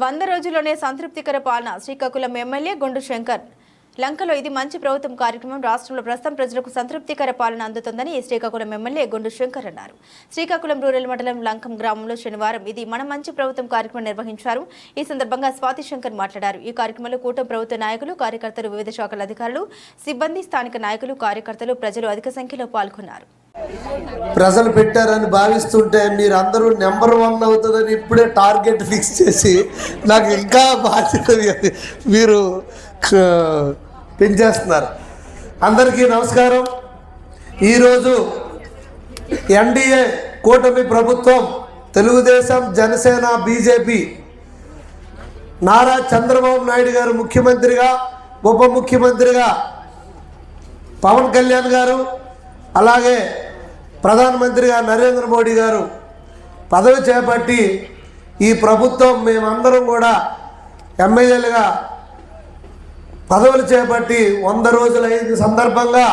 వంద రోజుల్లోనే సంతృప్తికర పాలన శ్రీకాకుళం ఎమ్మెల్యే గుండు శంకర్. లంకలో ఇది మంచి ప్రభుత్వం కార్యక్రమం. రాష్ట్రంలో ప్రస్తుతం ప్రజలకు సంతృప్తికర పాలన అందుతుందని శ్రీకాకుళం ఎమ్మెల్యే గుండు శంకర్ అన్నారు. శ్రీకాకుళం రూరల్ మండలం లంకం గ్రామంలో శనివారం ఇది మన మంచి ప్రభుత్వం కార్యక్రమం నిర్వహించారు. ఈ సందర్భంగా స్వాతి శంకర్ మాట్లాడారు. ఈ కార్యక్రమంలో కూటమి ప్రభుత్వ నాయకులు కార్యకర్తలు వివిధ శాఖల అధికారులు సిబ్బంది స్థానిక నాయకులు కార్యకర్తలు ప్రజలు అధిక సంఖ్యలో పాల్గొన్నారు. ప్రజలు పెట్టారని భావిస్తుంటే మీరు అందరూ నెంబర్ వన్ అవుతుందని ఇప్పుడే టార్గెట్ ఫిక్స్ చేసి నాకు ఇంకా బాధ్యత మీరు పెంచేస్తున్నారు. అందరికీ నమస్కారం. ఈరోజు ఎన్డీఏ కూటమి ప్రభుత్వం తెలుగుదేశం జనసేన బీజేపీ నారా చంద్రబాబు నాయుడు గారు ముఖ్యమంత్రిగా ఉప ముఖ్యమంత్రిగా పవన్ కళ్యాణ్ గారు అలాగే ప్రధానమంత్రిగా నరేంద్ర మోడీ గారు పదవి చేపట్టి ఈ ప్రభుత్వం మేమందరం కూడా ఎమ్మెల్యేలుగా పదవులు చేపట్టి వంద రోజులు అయిన సందర్భంగా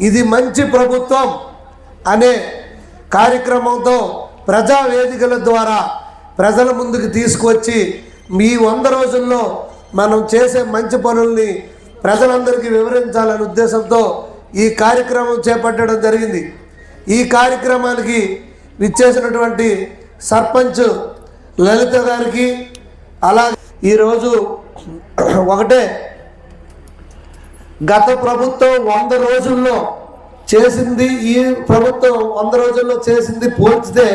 ఇది మంచి ప్రభుత్వం అనే కార్యక్రమంతో ప్రజా వేదికల ద్వారా ప్రజల ముందుకు తీసుకొచ్చి మీ వంద రోజుల్లో మనం చేసే మంచి పనుల్ని ప్రజలందరికీ వివరించాలనే ఉద్దేశంతో ఈ కార్యక్రమం చేపట్టడం జరిగింది. ఈ కార్యక్రమానికి విచ్చేసినటువంటి సర్పంచ్ లలిత గారికి అలా ఈరోజు ఒకటే గత ప్రభుత్వం వంద రోజుల్లో చేసింది ఈ ప్రభుత్వం వంద రోజుల్లో చేసింది పోల్చితే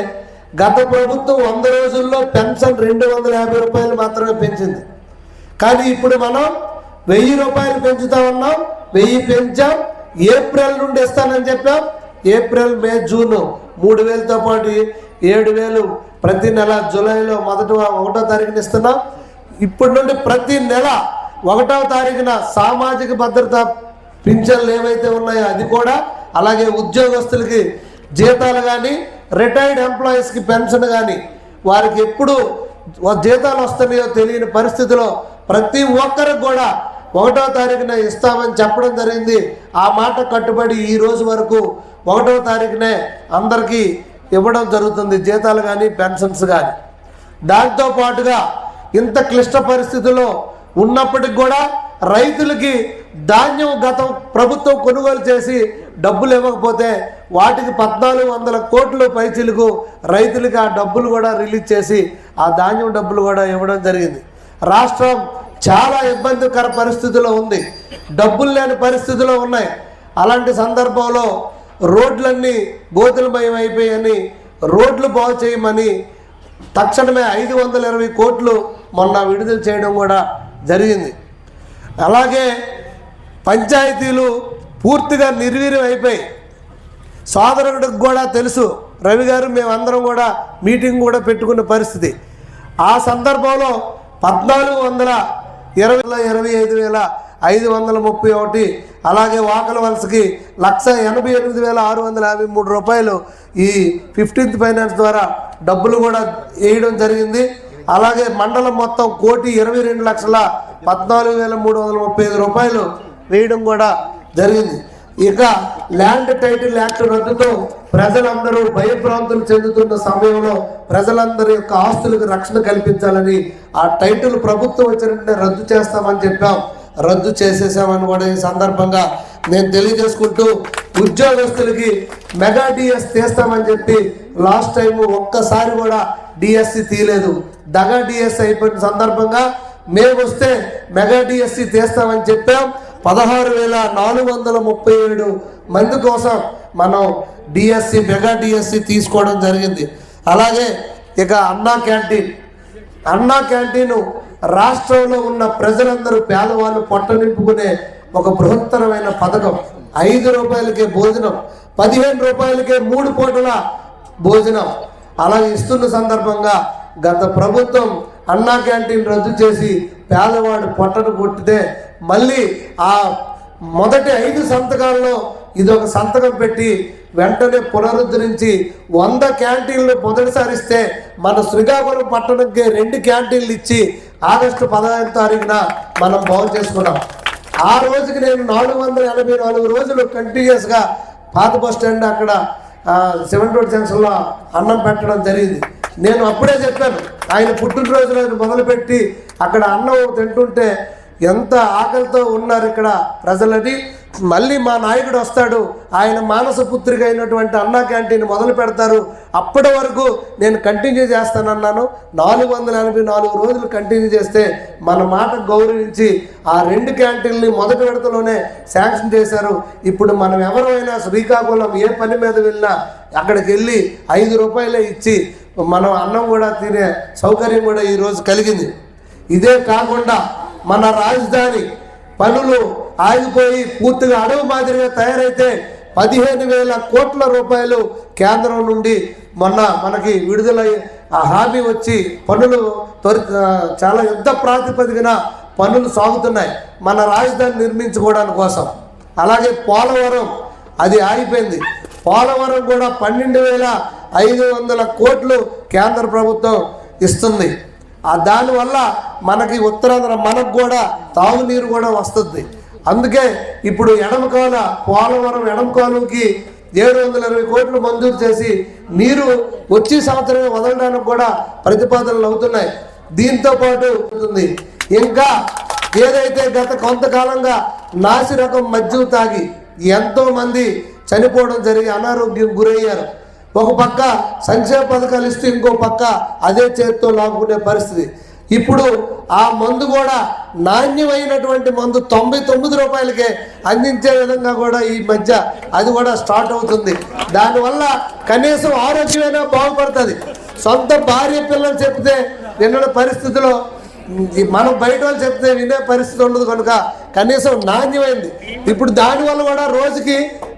గత ప్రభుత్వం వంద రోజుల్లో పెన్షన్ రెండు వందల యాభై రూపాయలు మాత్రమే పెంచింది. కానీ ఇప్పుడు మనం వెయ్యి రూపాయలు పెంచుతా ఉన్నాం వెయ్యి పెంచాం ఏప్రిల్ నుండి ఇస్తానని చెప్పాం ఏప్రిల్ మే జూన్ మూడు వేలతో పాటు ఏడు వేలు ప్రతి నెల జూలైలో మొదటి ఒకటో తారీఖున ఇస్తున్నాం. ఇప్పటి నుండి ప్రతి నెల ఒకటవ తారీఖున సామాజిక భద్రత పింఛన్లు ఏవైతే ఉన్నాయో అది కూడా అలాగే ఉద్యోగస్తులకి జీతాలు కానీ రిటైర్డ్ ఎంప్లాయీస్కి పెన్షన్ కానీ వారికి ఎప్పుడు జీతాలు వస్తున్నాయో తెలియని పరిస్థితిలో ప్రతి ఒక్కరికి కూడా ఒకటో తారీఖున ఇస్తామని చెప్పడం జరిగింది. ఆ మాట కట్టుబడి ఈ రోజు వరకు ఒకటో తారీఖునే అందరికీ ఇవ్వడం జరుగుతుంది జీతాలు కానీ పెన్షన్స్ కానీ దాంతో పాటుగా ఇంత క్లిష్ట పరిస్థితుల్లో ఉన్నప్పటికి కూడా రైతులకి ధాన్యం గతం ప్రభుత్వం కొనుగోలు చేసి డబ్బులు ఇవ్వకపోతే వాటికి పద్నాలుగు వందల కోట్లు పైచీలకు రైతులకి ఆ డబ్బులు కూడా రిలీజ్ చేసి ఆ ధాన్యం డబ్బులు కూడా ఇవ్వడం జరిగింది. రాష్ట్రం చాలా ఇబ్బందికర పరిస్థితిలో ఉంది. డబ్బులు లేని పరిస్థితిలో ఉన్నాయి. అలాంటి సందర్భంలో రోడ్లన్నీ గోతులమయం అయిపోయాయని రోడ్లు బాగు చేయమని తక్షణమే ఐదు వందల ఇరవై కోట్లు మొన్న విడుదల చేయడం కూడా జరిగింది. అలాగే పంచాయతీలు పూర్తిగా నిర్వీర్యం అయిపోయి సోదరుడికి కూడా తెలుసు రవి గారు మేమందరం కూడా మీటింగ్ కూడా పెట్టుకున్న పరిస్థితి. ఆ సందర్భంలో పద్నాలుగు వందల ఇరవై ఇరవై ఐదు వేల ఐదు వందల ముప్పై ఒకటి. అలాగే వాకల వలసకి లక్ష ఎనభై ఎనిమిది వేల ఆరు వందల యాభై మూడు రూపాయలు. ఈ ఫిఫ్టీన్త్ ఫైనాన్స్ ద్వారా డబ్బులు కూడా వేయడం జరిగింది. అలాగే మండలం మొత్తం కోటి ఇరవై రెండు లక్షల పద్నాలుగు వేల మూడు వందల ముప్పై ఐదు రూపాయలు వేయడం కూడా జరిగింది. ఇక ల్యాండ్ టైటిల్ యాక్ట్ రద్దుతో ప్రజలందరూ భయభ్రాంతులు చెందుతున్న సమయంలో ప్రజలందరి యొక్క ఆస్తులకు రక్షణ కల్పించాలని ఆ టైటిల్ ప్రభుత్వం వచ్చినట్టే రద్దు చేస్తామని చెప్పాం. రద్దు చేసేసామని కూడా ఈ సందర్భంగా నేను తెలియజేసుకుంటూ ఉద్యోగస్తులకి మెగా డిఎస్ తీస్తామని చెప్పి లాస్ట్ టైం ఒక్కసారి కూడా డిఎస్సి తీయలేదు. దగా డిఎస్ అయిపోయిన సందర్భంగా మేము వస్తే మెగా డిఎస్సి తీస్తామని చెప్పాం. పదహారు వేల నాలుగు వందల ముప్పై ఏడు మంది కోసం మనం డిఎస్సి మెగా డిఎస్సి తీసుకోవడం జరిగింది. అలాగే ఇక అన్నా క్యాంటీన్ అన్నా క్యాంటీన్ రాష్ట్రంలో ఉన్న ప్రజలందరూ పేదవాళ్ళు పొట్ట నింపుకునే ఒక బృహత్తరమైన పథకం. ఐదు రూపాయలకే భోజనం పదిహేను రూపాయలకే మూడు పూటల భోజనం. అలా ఇస్తున్న సందర్భంగా గత ప్రభుత్వం అన్నా క్యాంటీన్ రద్దు చేసి పేదవాడు పొట్టను కొట్టితే మళ్ళీ ఆ మొదటి ఐదు సంతకాల్లో ఇది ఒక సంతకం పెట్టి వెంటనే పునరుద్ధరించి వంద క్యాంటీన్లు మొదటిసారి ఇస్తే మన శ్రీకాకుళం పట్టణంకి రెండు క్యాంటీన్లు ఇచ్చి ఆగస్టు పదహైదు తారీఖున మనం బాగు చేసుకున్నాం. ఆ రోజుకి నేను నాలుగు వందల ఎనభై నాలుగు రోజులు కంటిన్యూస్గా పాత బస్ స్టాండ్ అక్కడ సెవెన్ రోడ్ జంక్షన్లో అన్నం పెట్టడం జరిగింది. నేను అప్పుడే చెప్పాను ఆయన పుట్టినరోజు రోజు మొదలుపెట్టి అక్కడ అన్నం తింటుంటే ఎంత ఆకలితో ఉన్నారు ఇక్కడ ప్రజలని. మళ్ళీ మా నాయకుడు వస్తాడు. ఆయన మానస పుత్రిక అయినటువంటి అన్నా క్యాంటీన్ మొదలు పెడతారు. అప్పటి వరకు నేను కంటిన్యూ చేస్తానన్నాను. నాలుగు వందల ఎనభై నాలుగు రోజులు కంటిన్యూ చేస్తే మన మాట గౌరవించి ఆ రెండు క్యాంటీన్ని మొదటి విడతలోనే శాంక్షన్ చేశారు. ఇప్పుడు మనం ఎవరైనా శ్రీకాకుళం ఏ పని మీద వెళ్ళినా అక్కడికి వెళ్ళి ఐదు రూపాయలే ఇచ్చి మనం అన్నం కూడా తినే సౌకర్యం కూడా ఈరోజు కలిగింది. ఇదే కాకుండా మన రాజధాని పనులు ఆగిపోయి పూర్తిగా అడవి మాదిరిగా తయారైతే పదిహేను వేల కోట్ల రూపాయలు కేంద్రం నుండి మొన్న మనకి విడుదల ఆ హామీ వచ్చి పనులు త్వరి చాలా యుద్ధ ప్రాతిపదికన పనులు సాగుతున్నాయి. మన రాజధాని నిర్మించుకోవడానికి కోసం. అలాగే పోలవరం అది ఆగిపోయింది. పోలవరం కూడా పన్నెండు వేల ఐదు వందల కోట్లు కేంద్ర ప్రభుత్వం ఇస్తుంది. దానివల్ల మనకి ఉత్తరాంధ్ర మనకు కూడా తాగునీరు కూడా వస్తుంది. అందుకే ఇప్పుడు ఎడమ కాల పోలవరం ఎడమకాలంకి ఏడు వందల ఇరవై కోట్లు మంజూరు చేసి నీరు వచ్చే సంవత్సరమే వదలడానికి కూడా ప్రతిపాదనలు అవుతున్నాయి. దీంతో పాటు ఉంటుంది ఇంకా ఏదైతే గత కొంతకాలంగా నాసి రకం మద్యం తాగి ఎంతోమంది చనిపోవడం జరిగి అనారోగ్యం గురయ్యారు. ఒక పక్క సంక్షేమ పథకాలు ఇస్తూ ఇంకో పక్క అదే చేతితో లాక్కునే పరిస్థితి. ఇప్పుడు ఆ మందు కూడా నాణ్యమైనటువంటి మందు తొంభై తొమ్మిది రూపాయలకే అందించే విధంగా కూడా ఈ మధ్య అది కూడా స్టార్ట్ అవుతుంది. దానివల్ల కనీసం ఆరోగ్యమైనా బాగుపడుతుంది. సొంత భార్య పిల్లలు చెప్తే నిన్న పరిస్థితిలో మనం బయట వాళ్ళు చెప్తే వినే పరిస్థితి ఉండదు కనుక కనీసం నాణ్యమైంది. ఇప్పుడు దానివల్ల కూడా రోజుకి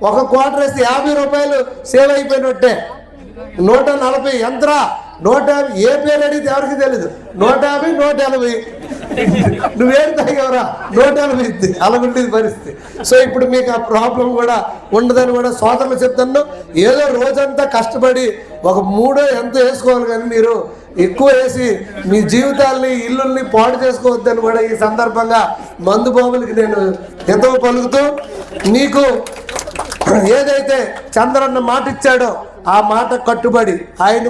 ఒక క్వార్టర్ వేస్తే యాభై రూపాయలు సేవ్ అయిపోయినట్టే. నూట నలభై యంత్రా నూట యాభై ఏ పేరు అడిగితే ఎవరికి తెలీదు. నూట యాభై నూట ఎనభై. నువ్వేం తాగేవరా నూట ఎనభై ఇద్ది పరిస్థితి. సో ఇప్పుడు మీకు ఆ ప్రాబ్లం కూడా ఉండదని కూడా సోదరులు చెప్తాను ఏదో రోజంతా కష్టపడి ఒక మూడో ఎంత వేసుకోవాలి కానీ మీరు ఎక్కువ వేసి మీ జీవితాల్ని ఇల్లుల్ని పాడు చేసుకోవద్దని కూడా ఈ సందర్భంగా మందు బాబులకి నేను ఎంతో పలుకుతూ మీకు ఏదైతే చంద్రన్న మాట ఇచ్చాడో ఆ మాట కట్టుబడి ఆయన